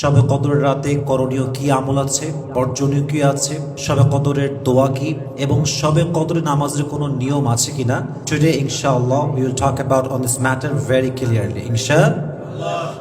সবে কদরের রাতে করণীয় কি আমল আছে? বর্জনীয় কি আছে? সবে কদরের দোয়া কি? এবং সবে কদরের নামাজের কোনো নিয়ম আছে কিনা? টুডে ইনশাআল্লাহ we will talk about on this matter very clearly ইনশা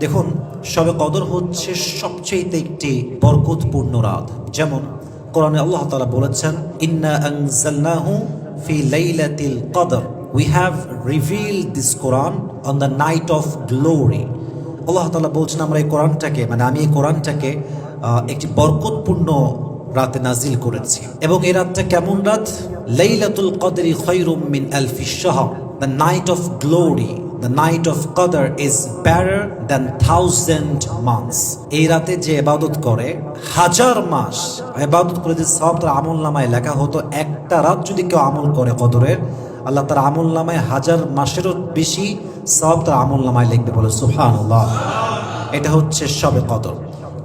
দেখুন সবে কদর হচ্ছে সবচেয়ে একটি বরকতপূর্ণ রাত। যেমন, কোরআনে আল্লাহ তাআলা বলেছেন, ইন্না আনজালনাহু ফি লাইলাতিল কদর। We have revealed this Quran on the night of glory আল্লাহ তাআলা বলছেন, আমরা এই কোরআনটাকে মানে আমি এই কোরআনটাকে একটি বরকতপূর্ণ রাতে নাজিল করেছি। এবং এই রাতটা কেমন রাত? লাইলাতুল কদরি খৈরুম মিন আলফি শাহর। The night of glory the night of Qadr is better than thousand months এই রাতে যে এবাদত করে, হাজার মাস এবাদত করে যে সব তার আমল নামায় লেখা হতো, একটা রাত যদি কেউ আমল করে কদরের, আল্লাহ তার আমল নামায় হাজার মাসেরও বেশি সব তার আমল নামায় লিখবে বলে সুহান এটা হচ্ছে সবে কদর।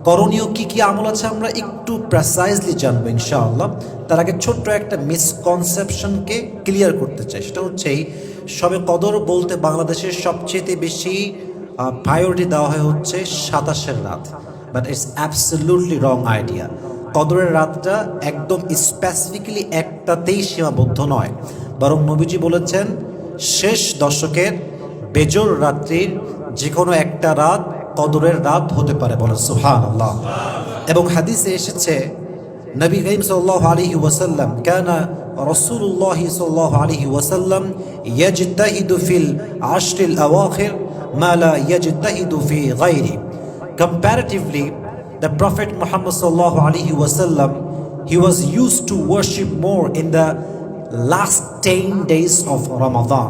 করণীয় কি কি আমল আছে আমরা একটু প্রেসাইজলি জানব ইনশাআল্লাহ। তার আগে ছোট্ট একটা মিসকনসেপশনকে ক্লিয়ার করতে চাই। সেটা হচ্ছে সবে কদর বলতে বাংলাদেশের সবচেয়ে বেশি প্রায়োরিটি দেওয়া হয় হচ্ছে সাতাশের রাত। But it's absolutely wrong idea কদরের রাতটা একদম স্পেসিফিক্যালি একটাতেই সীমাবদ্ধ নয়। বরং নবীজি বলেছেন, শেষ দশকের বেজর রাত্রির যে কোনো একটা রাত কদরের রাত হতে পারে বলে সুহান আল্লাহ এবং হাদিসে এসেছে, নবী করিম সাল্লাল্লাহু আলাইহি ওয়াসাল্লাম, কানা রাসূলুল্লাহ সাল্লাল্লাহু আলাইহি ওয়াসাল্লাম ইয়াজতাহিদু ফিল আশরিল আওয়াখির মা লা ইয়াজতাহিদু ফি গায়রি। Comparatively, the prophet muhammad sallallahu alaihi wasallam he was used to worship more in the last 10 days of ramadan.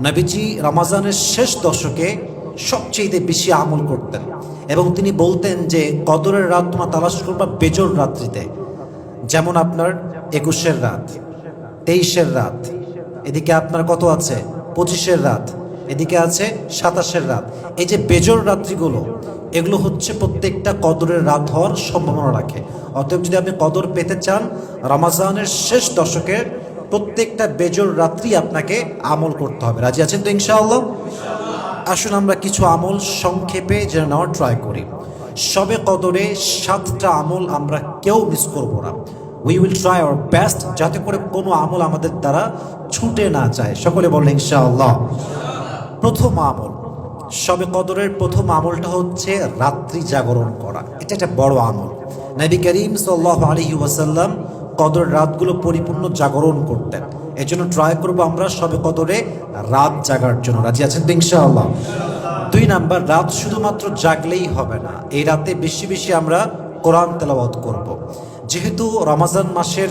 নবীজি রমাজানের শেষ দশকে সবচেয়ে বেশি আমল করতেন এবং তিনি বলতেন যে, কদরের রাত তোমার তালাশ করবা বেজর রাত্রিতে। যেমন আপনার একুশের রাত, তেইশের রাত, এদিকে আপনার কত আছে? পঁচিশের রাত, এদিকে আছে সাতাশের রাত। এই যে বেজর রাত্রিগুলো, এগুলো হচ্ছে প্রত্যেকটা কদরের রাত হওয়ার সম্ভাবনা রাখে। অতএব যদি আপনি কদর পেতে চান, রমাজানের শেষ দশকের প্রত্যেকটা বেজর রাত্রি আপনাকে আমল করতে হবে। রাজি আছেন তো ইনশাআল্লাহ? আসুন আমরা কিছু আমল সংক্ষেপে জেনে নেওয়ার ট্রাই করি। সবে কদরে সাতটা আমল আমরা কেউ মিস করব না। We will try our best যাতে করে কোনো আমল আমাদের দ্বারা ছুটে না যায়। সকলে বলেন ইনশাআল্লাহ। প্রথম আমল, সবে কদরের প্রথম আমলটা হচ্ছে রাত্রি জাগরণ করা। এটা একটা বড় আমল। নবী করিম সাল্লাহ আলহি ওয়াসাল্লাম কদর রাতগুলো পরিপূর্ণ জাগরণ করতেন। এই জন্য ট্রাই করব আমরা সবে কদরে রাত জাগার জন্য। রাজি আছেন তো ইনশাআল্লাহ? দুই নাম্বার, রাত শুধুমাত্র জাগলেই হবে না, এই রাতে বেশি বেশি আমরা কোরআন তেলাওয়াত করব। যেহেতু রমাজান মাসের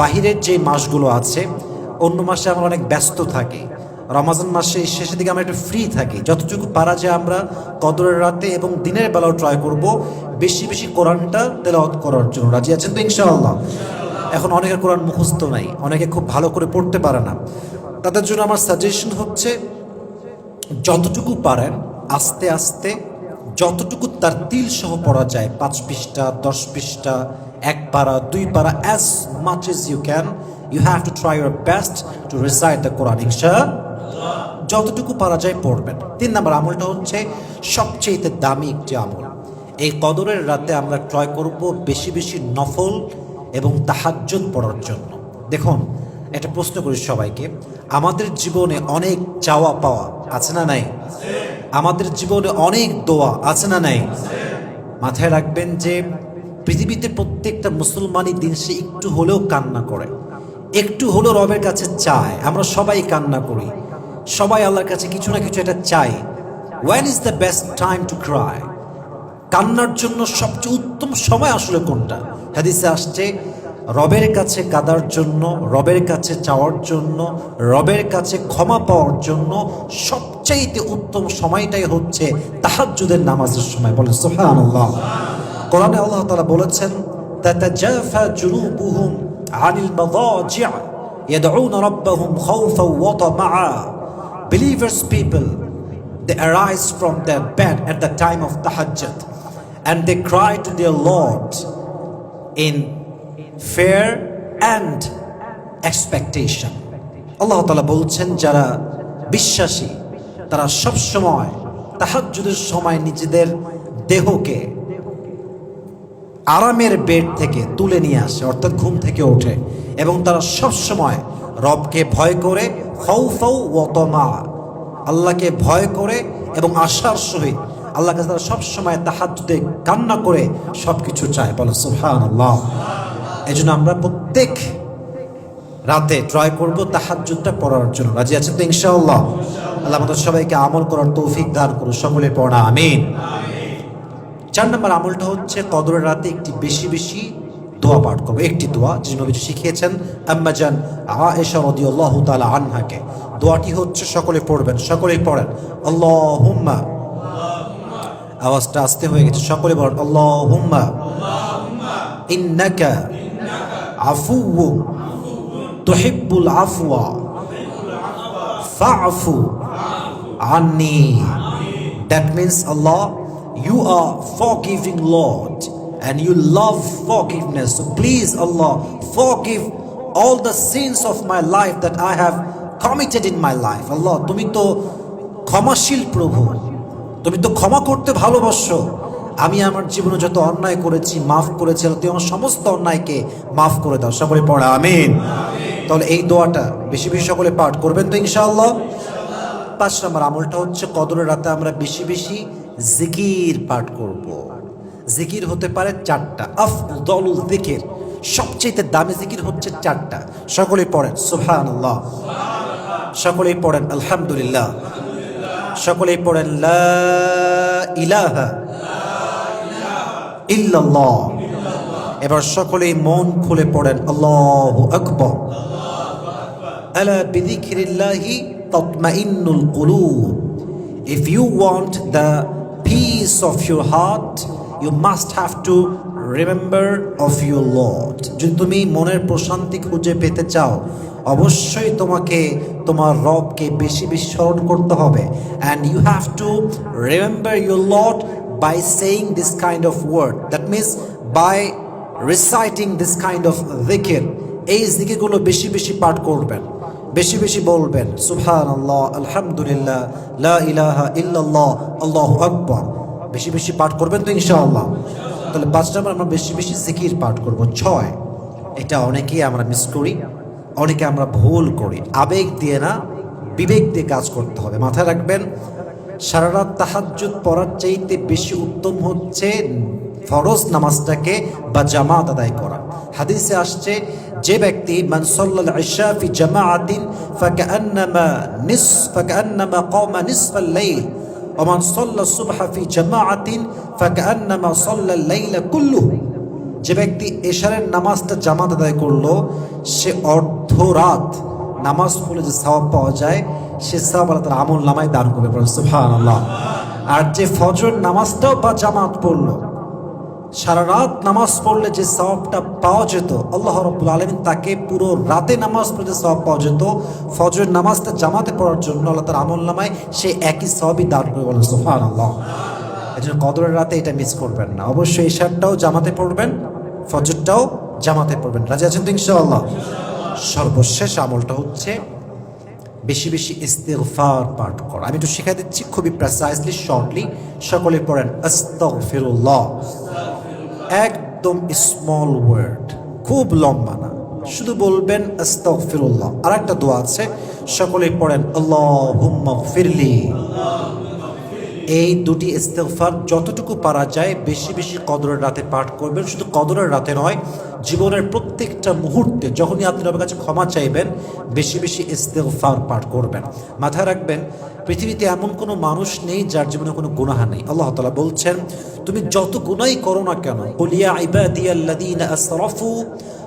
বাহিরের যে মাসগুলো আছে, অন্য মাসে আমরা অনেক ব্যস্ত থাকি। রমাজান মাসে শেষের দিকে আমরা একটু ফ্রি থাকি। যতটুকু পারা যায় আমরা কদরের রাতে এবং দিনের বেলাও ট্রাই করব। বেশি বেশি কোরআনটা তেলাওয়াত করার জন্য। রাজি আছেন তো ইনশাআল্লাহ? এখন অনেকের কোরআন মুখস্থ নাই, অনেকে খুব ভালো করে পড়তে পারে না। তাদের জন্য আমার সাজেশন হচ্ছে, যতটুকু পারেন, আস্তে আস্তে যতটুকু তার তিল সহ পড়া যায়, পাঁচ পৃষ্ঠা, দশ পৃষ্ঠা, এক পারা, দুই পারা as much as you can you have to try your best to recite the Quran ইনশা যতটুকু পারা যায় পড়বেন। তিন নম্বর আমলটা হচ্ছে সবচেয়ে দামি একটি আমল। এই কদরের রাতে আমরা ট্রয় করব বেশি বেশি নফল এবং তাহাজ্জুদ পড়ার জন্য। দেখুন, একটা প্রশ্ন করি সবাইকে। আমাদের জীবনে অনেক চাওয়া পাওয়া আছে না নাই? আমাদের জীবনে অনেক দোয়া আছে না নাই? মাথায় রাখবেন যে পৃথিবীতে প্রত্যেকটা মুসলমানই দিন সে একটু হলেও কান্না করে। একটু হলেও রবের কাছে চায়। আমরা সবাই কান্না করি। সবাই আল্লাহর কাছে কিছু না কিছু এটা চাই when is the best time to cry কান্নার জন্য সবচেয়ে উত্তম সময় আসলে কোনটা? হাদিসে আসছে, রবের কাছে কাদার জন্য, রবের কাছে চাওয়ার জন্য, রবের কাছে ক্ষমা পাওয়ার জন্য সবচাইতে উত্তম সময়টাই হচ্ছে তাহাজ্জুদের নামাজের সময়। বলেন সোহান আল্লাহ কোরআনে আল্লাহ তাআলা বলেছেন জুনুবুহুম আনিল মাদাজি'a ইয়াদউনা রাব্বাহুম খাওফাও ওয়া তামাআ। Believers people they arise from their bed at the time of tahajjud and they cry to their lord in fear and expectation আল্লাহ তাআলা বলছেন যারা বিশ্বাসী তারা সব সময় তাহাজ্জুদের সময় নিজেদের দেহকে আরামের বেড থেকে তুলে নিয়ে আসে অর্থাৎ ঘুম থেকে ওঠে এবং তারা সব সময় রবকে ভয় করে ফৌ ফৌ ওতমা আল্লাহকে ভয় করে এবং আশার সহিত আল্লাহকে তারা সবসময় তাহাজুদে কান্না করে সব কিছু চায়। বলে সুহান আল্লাহ এই জন্য আমরা প্রত্যেক রাতে ট্রাই করব তাহাজ্জুদটা পড়ার জন্য। রাজি আছেন তো ইনশাআল্লাহ? আল্লাহ আমাদের সবাইকে আমল করার তৌফিক দান করুন। সকলে পড়া, আমিন। চার নম্বর আমলটা হচ্ছে কদরের রাতে একটি বেশি বেশি দোয়া পাঠ করব একটি দোয়া যে নবীজি শিখিয়েছেন আম্মাজান আয়েশা রাদিয়াল্লাহু তাআলা আনহাকে। দোয়াটি হচ্ছে সকলে পড়বেন সকলেই পড়েন। আল্লাহুম্মা। আওয়াজটা আস্তে হয়ে গেছে সকলে বলেন আল্লাহুম্মা। ইন্নাকা আফুউ তুহিব্বুল আফওয়া। ফাআফু আন্নি। That means Allah, you are forgiving Lord. And you love forgiveness. So please Allah, forgive all the sins of my life that I have committed in my life. Allah, তুমি তো ক্ষমাশীল প্রভু তুমি তো ক্ষমা করতে ভালোবাসো আমি আমার জীবনে যত অন্যায় করেছি মাফ করেছি তুমি আমার সমস্ত অন্যায়কে মাফ করে দাও সকলে পড়া আমিন তাহলে এই দোয়াটা বেশি বেশি সকলে পাঠ করবেন তো ইনশাআল্লাহ পাঁচ নম্বর আমলটা হচ্ছে কদরের রাতে আমরা বেশি বেশি জিকির পাঠ করব। জিকির হতে পারে চারটা। আফ দলুল জিকির। সবচেয়ে দামি জিকির হচ্ছে চারটা। সকলেই পড়েন সুহান আল্লাহ সকলেই পড়েন, আলহামদুলিল্লাহ। সকলেই পড়েন, লা ইল্লাল্লাহ। এবার সকলেই মন খুলে পড়েন, আল্লাহ আকবর। আলা বিদিকিরিল্লাহি তৎমাইন্নুল কুলুব। If you want the peace of your heart you must have to remember of you lord যদি তুমি মনের প্রশান্তি খুঁজে পেতে চাও, অবশ্যই তোমাকে তোমার রবকে বেশি বেশি স্মরণ করতে হবে। And you have to remember your lord by saying this kind of word that means by reciting this kind of দিকের এই দিকেগুলো বেশি বেশি পাঠ করবেন, বেশি বেশি বলবেন। সুফান আল্লাহ আলহামদুলিল্লাহ ইলাহা ইল্লাল্লাহ, আল্লাহ আকবর। বেশি বেশি পাঠ করবেন তো ইনশাআল্লাহ। তাহলে পাঁচ নম্বর আমরা বেশি বেশি জিকির পাঠ করব। ছয়, এটা অনেকেই আমরা মিস করি, অনেকে আমরা ভুল করি। আবেগ দিয়ে না, বিবেক দিয়ে কাজ করতে হবে। মাথায় রাখবেন সারা রাত তাহাজ্জুদ পড়ার চাইতে বেশি উত্তম হচ্ছে ফরজ নামাজটাকে বা জামাত আদায় করা। হাদিসে আসছে, যে ব্যক্তি মান সাল্লাল ইশা ফি জামাআতিন ফাকান্নামা নিস ফাকান্নামা কামা নিসফাল লাইল ওয়া সল্লা সুবহাফি জামাআতিন ফাকান্নামা সল্লা লাইলা কুল্লু। যে ব্যক্তি এশারের নামাজটা জামাত আদায় করল, সে অর্ধ রাত নামাজ পড়লে যে সওয়াব পাওয়া যায়, সে সওয়াব আল্লাহ তার আমল নামায় দান করবে সুবহানাল্লাহ। আর যে ফজর নামাজটাও বা জামাত পড়ল সারা রাত নামাজ পড়লে যে সওয়াবটা পাওয়া যেত, আল্লাহ রব্বুল আলমিন তাকে পুরো রাতে নামাজ পড়লে যে পাওয়া যেত ফজর নামাজটা জামাতে পড়ার জন্য আল্লাহ তার আমল নামায় সে একই সবই দান করে বলেন সুফান আল্লাহ এই জন্য কদরের রাতে এটা মিস করবেন না। অবশ্যই ঈশারটাও জামাতে পড়বেন, ফজরটাও জামাতে পড়বেন। রাজি আছেন তো ইনশাআল্লাহ? সর্বশেষ আমলটা হচ্ছে বেশি বেশি ইস্তেগফার পাঠ করা। আমি একটু শিখাই দিচ্ছি খুবই প্রেসাইজলি শর্টলি সকলে পড়েন, আস্তাগফিরুল্লাহ। একদম স্মল ওয়ার্ড খুব লম্বা না। শুধু বলবেন আর একটা দোয়া আছে, সকলেই পড়েন আল্লাহ ফিরলি এই দুটি ইস্তেগফার যতটুকু পারা যায়, বেশি বেশি কদরের রাতে পাঠ করবেন। শুধু কদরের রাতে নয়, জীবনের প্রত্যেকটা মুহূর্তে যখনই আপনি রবের কাছে ক্ষমা চাইবেন, বেশি বেশি ইস্তেগফার পাঠ করবেন। মাথায় রাখবেন, পৃথিবীতে এমন কোনো মানুষ নেই যার জীবনে কোনো গুনাহ নেই। আল্লাহ তাআলা বলছেন, তুমি যত গুনাই করো না কেন আসরাফু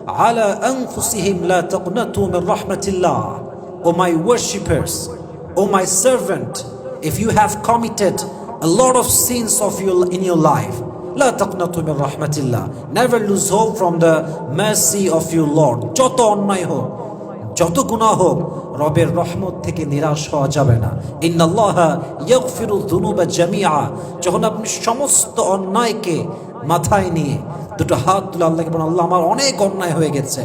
আলা O my worshippers O my servant if you have committed a lot of sins of your in your life لا تقنطوا من رحمة الله never lose hope from the mercy of your Lord যত অন্যায় হোক যত গুনাহ হোক রবের রহমত থেকে নিরাশ হওয়া যাবে না ইন্নাল্লাহা ইয়াগফিরু যুনুবা জামিআ যখন আপনি সমস্ত অন্যায়কে মাথায় নিয়ে দুটো হাত তুলে আল্লাহকে বলেন আল্লাহ আমার অনেক অন্যায় হয়ে গেছে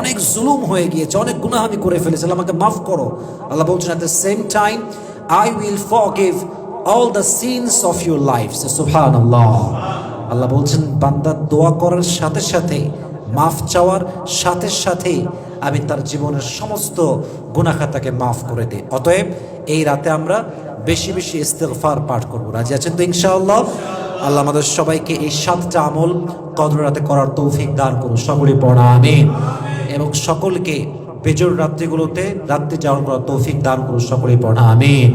অনেক জুলুম হয়ে গিয়েছে অনেক গুনাহ আমি করে ফেলেছি আল্লাহ আমাকে মাফ করো আল্লাহ বলছেন at the same time I will forgive all the sins of your life সুবহানাল্লাহ আল্লাহ বলছেন, বান্দা দোয়া করার সাথে সাথে, মাফ চাওয়ার সাথে সাথে আমি তার জীবনের সমস্ত গুনাখাতাকে মাফ করে দিই। অতএব এই রাতে আমরা বেশি বেশি ইস্তেগফার পাঠ করব। রাজি আছেন তো ইনশাআল্লাহ? আল্লাহ আমাদের সবাইকে এই সাতটা আমল কদর রাতে করার তৌফিক দান করুন। সকলে পড়া, আমিন। এবং সকলকে বেজর রাত্রিগুলোতে রাত্রি যাওয়ার করার তৌফিক দান করুন সকলেই পড়া আমিন।